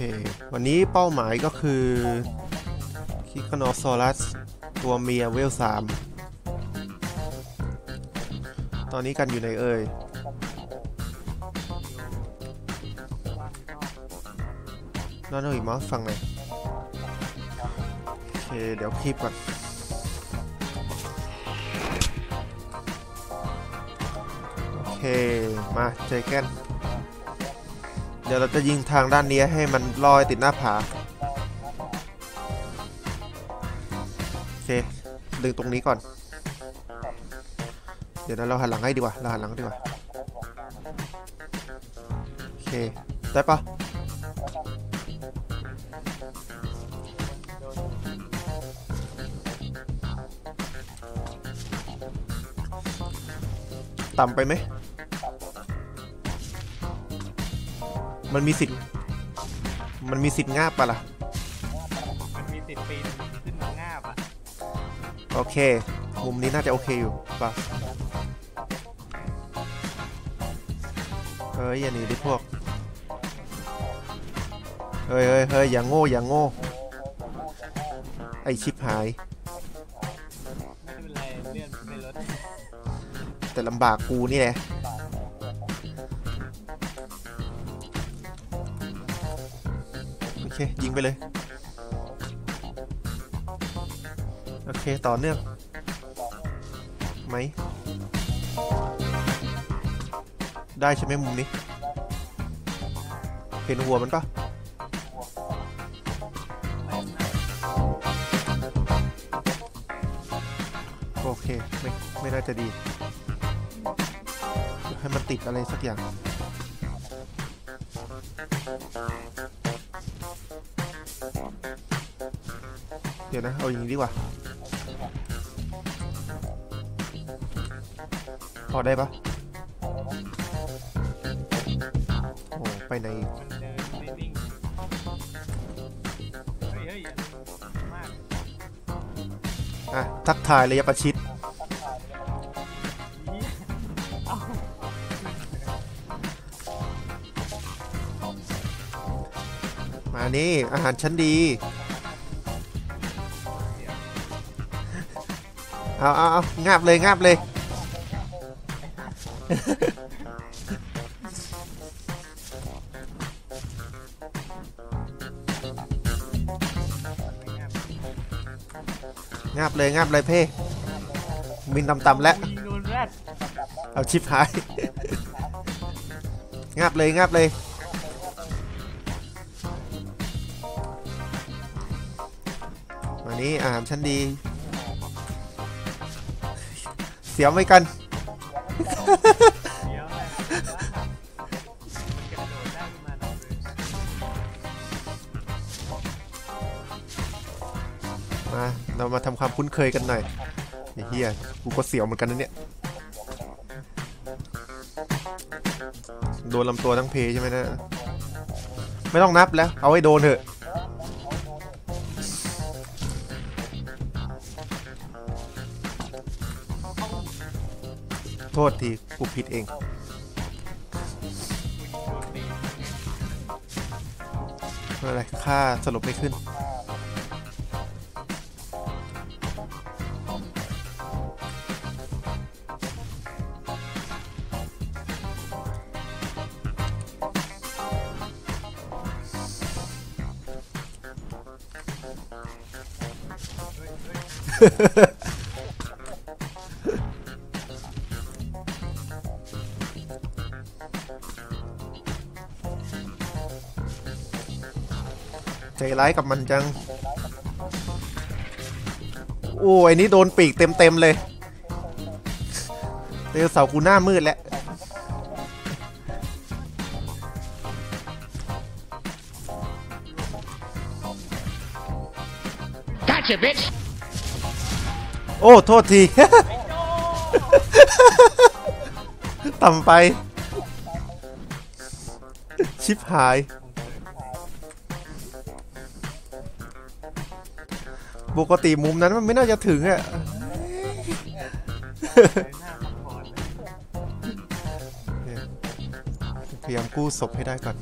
ควันนี้เป้าหมายก็คือคิคานอซอรัสตัวเมียเวลสามตอนนี้กันอยู่ในเอ่ยนอนเอาอีกมั้งฟังหน่อยโอเค เดี๋ยวคลิปก่อนโอเค มาเจอกัน ดี๋ยวเราจะยิงทางด้านนี้ให้มันลอยติดหน้าผาโอเคดึงตรงนี้ก่อน เดี๋ยวเราหันหลังให้ดีกว่าเราหันหลังดีกว่าโอเคได้ปะต่ำไปไหม มันมีสิทธิ์ มันมีสิทธิ์งาบปะล่ะ มันมีสิบปีนขึ้นมางาบอะโอเค มุมนี้น่าจะโอเคอยู่ป่ะเฮ้ยอย่าหนีดิพวก เฮ้ยเฮ้ยเฮ้ยอย่างโง่อย่างโง่ ไอชิปหาย ไม่เป็นไรเลื่อนไม่ลดแต่ลำบากกูนี่แหละ เคยิงไปเลยโอเคต่อเนื่องไหมได้ใช่ไหมมุมนี้ เห็นหัวมันปะโอเค ไม่ไม่น่าจะดี ให้มันติดอะไรสักอย่าง เดี๋ยวนะ เอาอย่างนี้ดีกว่าพอได้ปะโอ้ไปไหนอีกเฮ้ยเฮ้ยอะทักทายระยะประชิดมานี่ อาหารชั้นดี เอาเอาเอางาบเลยงาบเลย งาบเลยงาบเลยเพ่มินต่ำๆแล้วยิงโดนแรดเอาชิปหาย งาบเลยงาบเลยมานี้อาหารชั้นดีเสียวไหม่กันมาเลยมา เรามาทำความคุ้นเคยกันหน่อยไอ้เฮียกูก็เสียวเหมือนกันนะเนี่ย โดนลำตัวทั้งเพใช่ไหมนะ ไม่ต้องนับแล้ว เอาให้โดนเถอะ โทษทีกูผิดเอง อะไรค่าสรุปไม่ขึ้น Ha ha. ใจร้ายกับมันจัง โอ้ยนี่โดนปีกเต็มๆเลยเตลเสาร์กูหน้ามืดแล้ว Gotcha, bitch. โอ้ โทษที ต่ำไป ชิบหาย ปกติมุมนั้นมันไม่น่าจะถึงอะพยายามกู้ศพให้ได้ก่อน